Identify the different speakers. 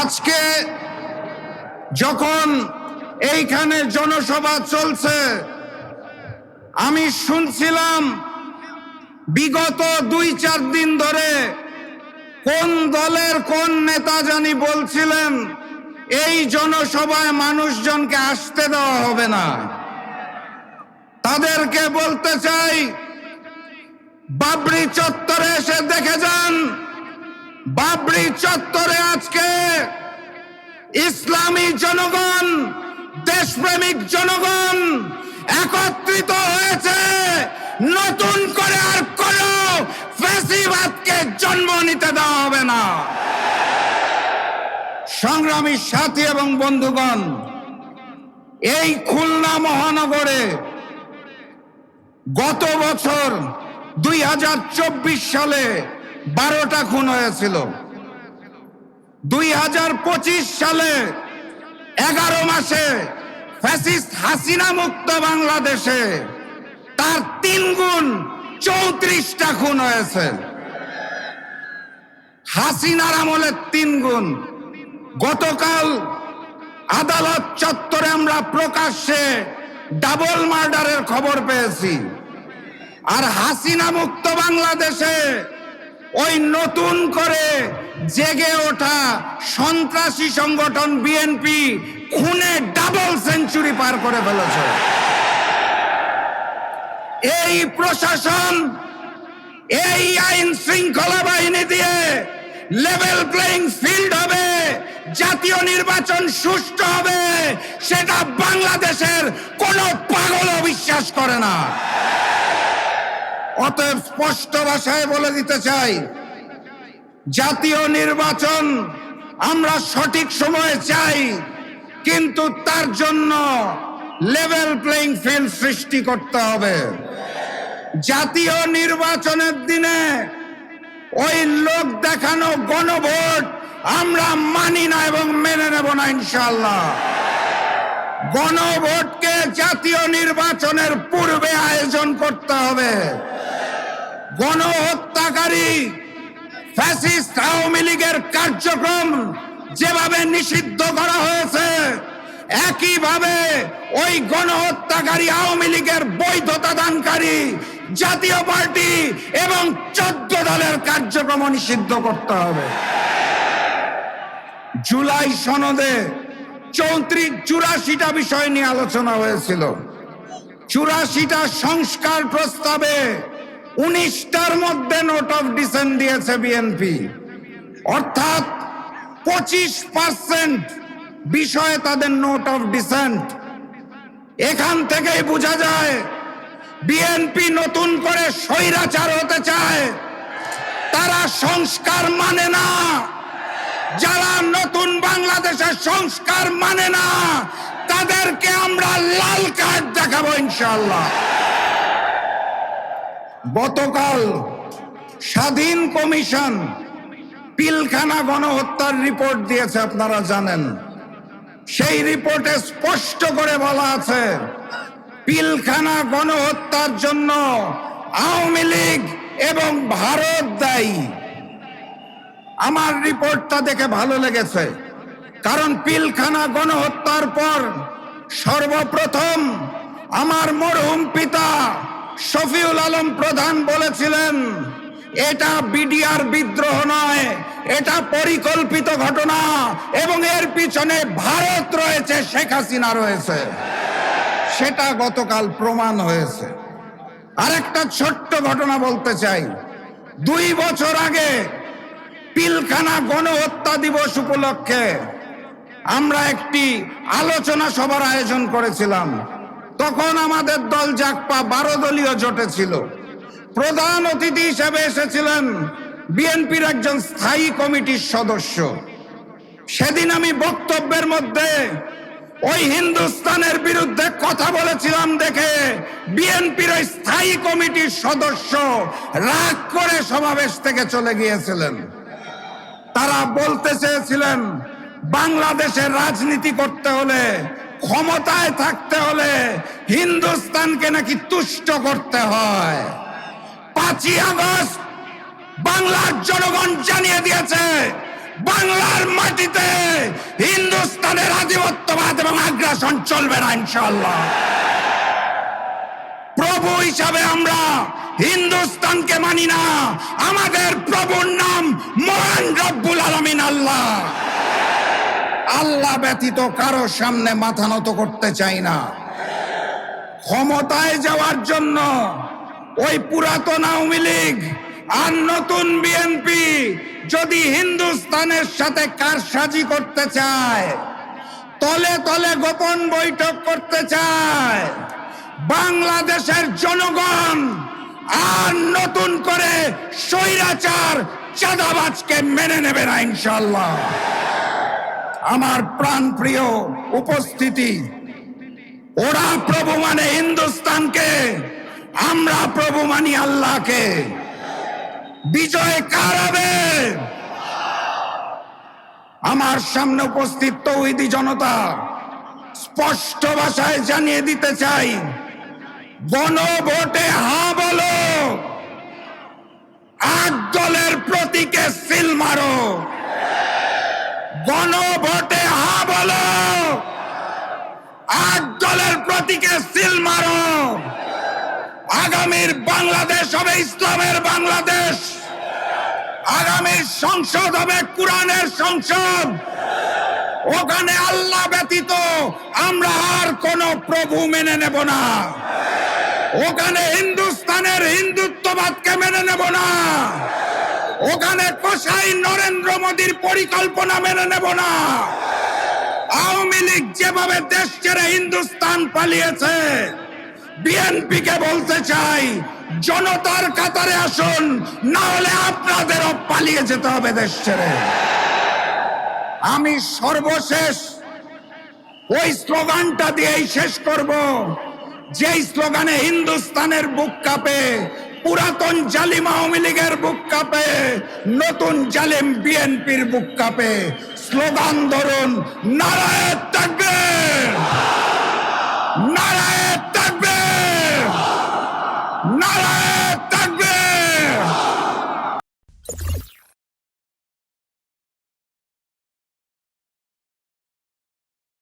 Speaker 1: আজকে যখন এইখানে জনসভা চলছে, আমি শুনছিলাম বিগত দুই চার দিন ধরে কোন দলের কোন নেতা জানি বলছিলেন, এই জনসভায় মানুষজনকে আসতে দেওয়া হবে না। তাদেরকে বলতে চাই, বাবরি চত্বরে এসে দেখে যান। বাবরি চত্বরে আজকে ইসলামী জনগণ, দেশপ্রেমিক জনগণ একত্রিত হয়েছে। নতুন করে আর কোন ফ্যাসিবাদকে জন্ম নিতে দেওয়া হবে না। সংগ্রামী সাথী এবং বন্ধুগণ, এই খুলনা মহানগরে গত বছর দুই হাজার চব্বিশ সালে বারোটা খুন হয়েছিল। দুই হাজার পঁচিশ সালে এগারো মাসে ফ্যাসিস্ট হাসিনা মুক্ত বাংলাদেশে তার তিন গুণ চৌত্রিশটা খুন হয়েছে। হাসিনার আমলের তিন গুণ। গতকাল আদালত চত্বরে আমরা প্রকাশ্যে ডাবল মার্ডারের খবর পেয়েছি। আর হাসিনা মুক্ত বাংলাদেশে ওই নতুন করে জেগে ওঠা সন্ত্রাসী সংগঠন বিএনপি খুনে ডাবল সেঞ্চুরি পার করে ফেলেছে। এই প্রশাসন, এই আইন শৃঙ্খলা বাহিনী দিয়ে লেভেল প্লেইং ফিল্ড হবে, জাতীয় নির্বাচন সুষ্ঠু হবে, সেটা বাংলাদেশের কোন পাগল বিশ্বাস করে না। অতএব স্পষ্ট ভাষায় বলে দিতে চাই, জাতীয় নির্বাচন আমরা সঠিক সময়ে চাই, কিন্তু তার জন্য লেভেল প্লেইং ফিল্ড সৃষ্টি করতে হবে। জাতীয় নির্বাচনের দিনে ওই লোক দেখানো গণভোট আমরা মানি না এবং মেনে নেব না ইনশাল্লাহ গণভোটকে জাতীয় নির্বাচনের পূর্বে আয়োজন করতে হবে। গণহত্যাকারী ফ্যাসিস্ট আওয়ামী লীগের কার্যক্রম যেভাবে নিষিদ্ধ করা হয়েছে, একইভাবে ওই গণহত্যাকারী আওয়ামী লীগের বৈধতা দানকারী জাতীয় পার্টি এবং চোদ্দ দলের কার্যক্রম নিষিদ্ধ করতে হবে। জুলাই সনদে চৌত্রিশ চুরাশিটা বিষয় নিয়ে আলোচনা হয়েছিল। চুরাশিটা সংস্কার প্রস্তাবে উনিশটার মধ্যে নোট অফ ডিসেন্ট দিয়েছে বিএনপি অর্থাৎ পঁচিশ পার্সেন্ট বিষয়ে তাদের নোট অফ ডিসেন্ট। এখান থেকেই বোঝা যায় বিএনপি নতুন করে স্বৈরাচার হতে চায়। তারা সংস্কার মানে না। যারা নতুন বাংলাদেশের সংস্কার মানে না, তাদেরকে আমরা লাল কার্ড দেখাবো ইনশাল্লাহ গতকাল স্বাধীন কমিশন পিলখানা গণহত্যার রিপোর্ট দিয়েছে, আপনারা জানেন। সেই রিপোর্টে স্পষ্ট করে বলা আছে, পিলখানা গণহত্যার জন্য আওয়ামী লীগ এবং ভারত দায়ী। আমার রিপোর্টটা দেখে ভালো লেগেছে, কারণ পিলখানা গণহত্যার পর সর্বপ্রথম আমার মরহুম পিতা শফিউল আলম প্রধান বলেছিলেন, এটা বিডিআর বিদ্রোহ নয়, এটা পরিকল্পিত ঘটনা এবং এর পিছনে ভারত রয়েছে, শেখ হাসিনা রয়েছে। সেটা গতকাল প্রমাণ হয়েছে। আরেকটা ছোট্ট ঘটনা বলতে চাই। দুই বছর আগে পিলখানা গণহত্যা দিবস উপলক্ষে আমরা একটি আলোচনা সভার আয়োজন করেছিলাম। তখন আমাদের দল জাকপা বারো দলীয় জোটে ছিল। প্রধান অতিথি হিসেবে এসেছিলেন বিএনপির একজন স্থায়ী কমিটির সদস্য। সেদিন আমি বক্তব্যের মধ্যে ওই হিন্দুস্তানের বিরুদ্ধে কথা বলেছিলাম দেখে বিএনপির ওই স্থায়ী কমিটির সদস্য রাগ করে সমাবেশ থেকে চলে গিয়েছিলেন। তারা বলতে চেয়েছিলেন, বাংলাদেশের রাজনীতি করতে হলে ক্ষমতায় থাকতে হলে হিন্দুস্তানকে নাকি তুষ্ট করতে হয়। পাঁচই আগস্ট বাংলার জনগণ জানিয়ে দিয়েছে, বাংলার মাটিতে হিন্দুস্তানের আধিপত্যবাদ এবং আগ্রাসন চলবে না ইনশাল্লাহ প্রভু হিসাবে আমরা হিন্দুস্তানকে মানি না, আমাদের প্রভুর নাম মহান রব্বুল আলমিন আল্লাহ আল্লাহ ব্যতীত কারও সামনে মাথা নত করতে চাই না। ক্ষমতায় যাওয়ার জন্য ওই পুরাতন আওয়ামী লীগ আর নতুন বিএনপি যদি হিন্দুস্তানের সাথে কারসাজি করতে চায়, তলে তলে গোপন বৈঠক করতে চায়, বাংলাদেশের জনগণ আর নতুন করে স্বৈরাচার, চাঁদাবাজকে মেনে নেবে না ইনশাল্লাহ আমার প্রাণ প্রিয় উপস্থিতি। ওরা প্রভু মানে হিন্দুস্তানকে, আমরা প্রভু মানি আল্লাহকে। বিজয় কার হবে? আমার সামনে উপস্থিত তৌহিদি জনতা, স্পষ্ট ভাষায় জানিয়ে দিতে চাই গণভোটে হা বলো, আট দলের প্রতীকে সিল মারো। গণভোটে হা বলো। আট দলের প্রতীকে সিল মারো। আগামীর বাংলাদেশ হবে ইসলামের বাংলাদেশ। আগামীর সংসদ হবে কোরআনের সংসদ। ওখানে আল্লাহ ব্যতীত আমরা আর কোন প্রভু মেনে নেব না। ওখানে হিন্দুস্তানের হিন্দুত্ববাদকে মেনে নেব না। ওখানে কসাই নরেন্দ্র মোদীর পরিকল্পনা মেনে নেব না। আওয়ামী লীগ যেভাবে দেশ ছেড়ে হিন্দুস্তান পালিয়েছে বিএনপি কে বলতে চাই, জনতার কাতারে আসুন, না হলে আপনাদেরও পালিয়ে যেতে হবে দেশ ছেড়ে। আমি সর্বশেষ ওই স্লোগানটা দিয়েই শেষ করব, যেই স্লোগানে হিন্দুস্তানের বুক কাঁপে পুরাতন জালিম আওয়ামী লীগের বুক কাঁপে, নতুন জালিম বিএনপির বুক কাঁপে। স্লোগান ধরুন, নারায়ণ থাকবে।